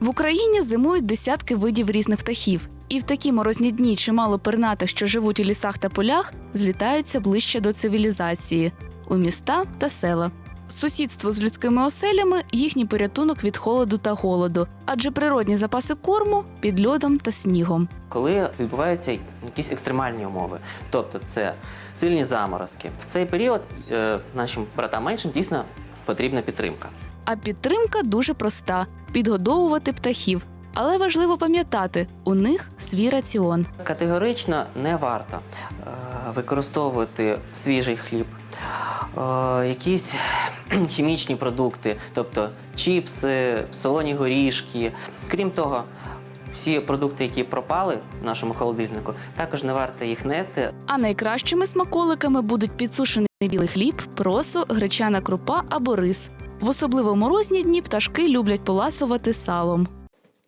В Україні зимують десятки видів різних птахів, і в такі морозні дні чимало пернатих, що живуть у лісах та полях, злітаються ближче до цивілізації у міста та села. Сусідство з людськими оселями їхній порятунок від холоду та голоду, адже природні запаси корму під льодом та снігом. коли відбуваються якісь екстремальні умови, тобто це сильні заморозки. В цей період е, нашим братам меншим дійсно потрібна підтримка. А підтримка дуже проста підгодовувати птахів. Але важливо пам'ятати, у них свій раціон. Категорично не варто е, використовувати свіжий хліб, е, якісь хімічні продукти, тобто чіпси, солоні горішки. Крім того, всі продукти, які пропали в нашому холодильнику, також не варто їх нести. А найкращими смаколиками будуть підсушений білий хліб, просо, гречана крупа або рис. В особливо морозні дні пташки люблять поласувати салом.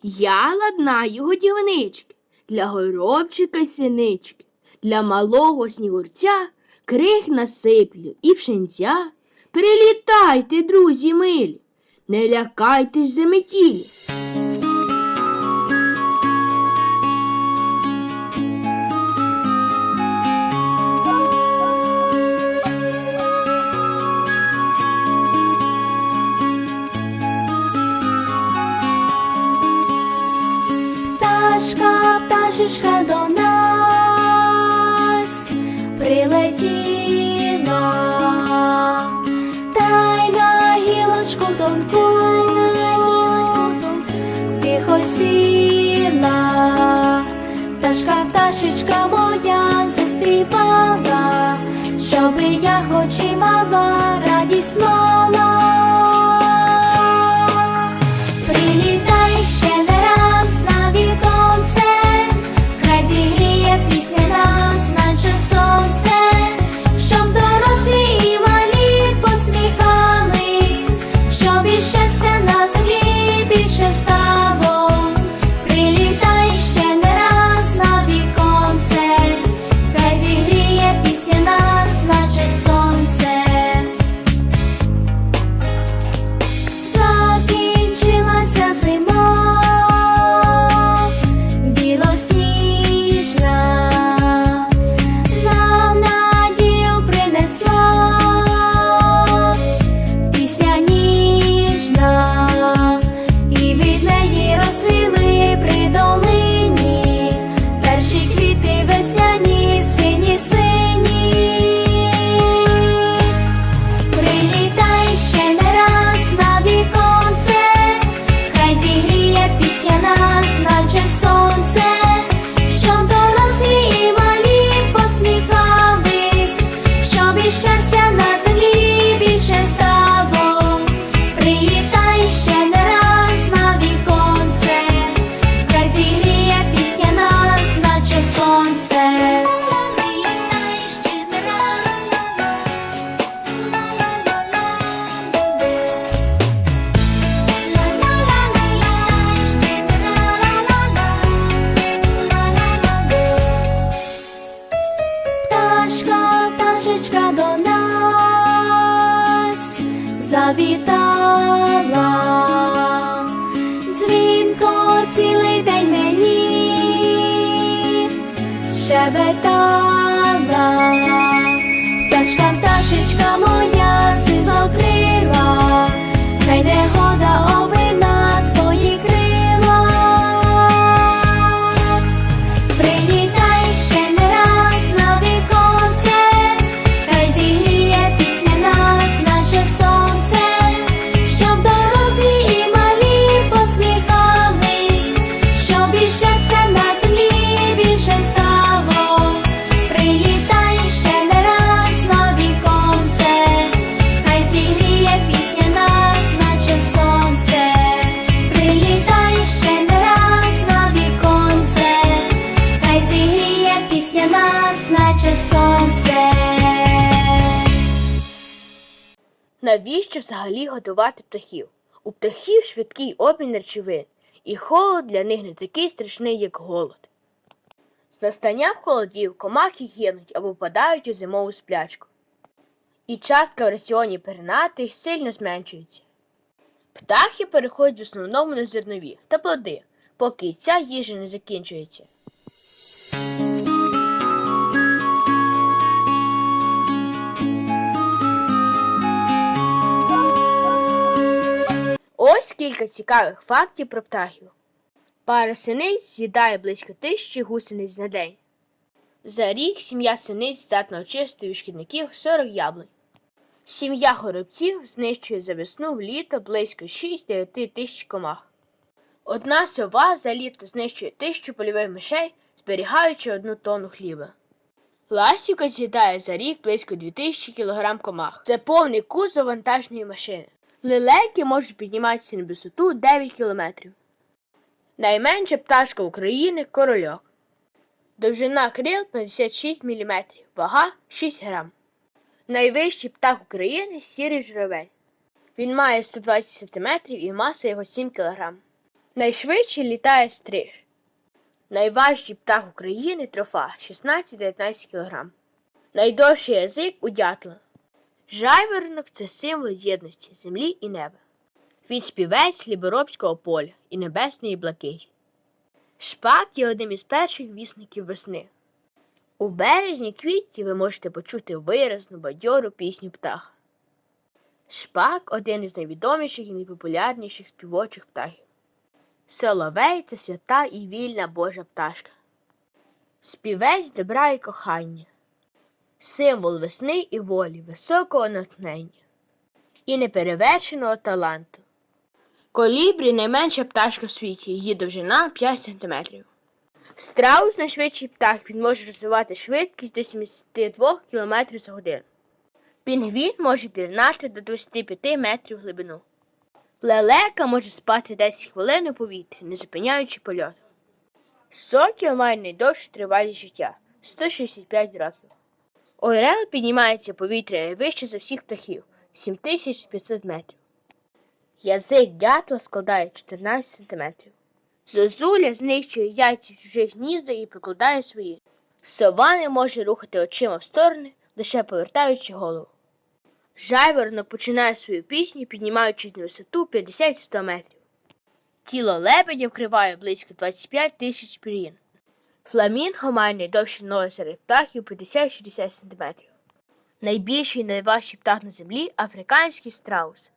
Я ладнаю годівнички для горобчика синички, для малого снігурця крих насиплю і пшенця. Прилітайте, друзі милі, не лякайтесь заметілі. Пташка, пташечка до нас прилетіла, завітала, дзвінко цілий день мені щебетала. Пташка, пташечка моя, сизокрила, хай де Навіщо взагалі годувати птахів? У птахів швидкий обмін речовин, і холод для них не такий страшний, як голод. З настанням холодів комахи гинуть або впадають у зимову сплячку. І частка в раціоні пернатих сильно зменшується. Птахи переходять в основному на зернові та плоди, поки ця їжа не закінчується. Кілька цікавих фактів про птахів. Пара синиць з'їдає близько тисячі гусениць на день. За рік сім'я синиць здатна очистити від шкідників 40 яблунь. Сім'я горобців знищує за весну в літо близько 6-9 тисяч комах. Одна сова за літо знищує тисячу польових мишей, зберігаючи одну тонну хліба. Ластівка з'їдає за рік близько 2000 кг комах. Це повний кузов вантажної машини. Лелейки можуть підніматися на висоту 9 км. Найменша пташка України корольок. Довжина крил 56 мм, вага 6 грам. Найвищий птах України сірий журавель. Він має 120 см і маса його 7 кг. Найшвидше літає стриж. Найважчий птах України трофа 16-19 кг. Найдовший язик у дятла. Жайворонок це символ єдності землі і неба. Він співець ліборобського поля і небесної блакиті. Шпак є одним із перших вісників весни. У березні квітні ви можете почути виразну бадьору пісню птаха. Шпак один із найвідоміших і найпопулярніших співочих птахів. Соловей це свята і вільна Божа пташка. Співець добра і кохання, символ весни і волі, високого натхнення і неперевершеного таланту. Колібрі найменша пташка в світі, її довжина 5 см. Страус найшвидший птах, він може розвивати швидкість до 72 км за годину. Пінгвін може пірнати до 25 метрів глибину. Лелека може спати 10 хвилин у повітрі, не зупиняючи польоту. Сокіл має найдовшу тривалість життя 165 років. Орел піднімається повітря найвище за всіх птахів 7500 метрів. Язик дятла складає 14 см. Зозуля знищує яйця чужих гнізда і прикладає свої. Сова не може рухати очима в сторони, лише повертаючи голову. Жайворонок починає свою пісню, піднімаючись на висоту 50-100 метрів. Тіло лебедя вкриває близько 25 тисяч пір'їн. Фламінго має найдовші ноги серед птахів 50-60 см. Найбільший і найважчий птах на землі африканський страус.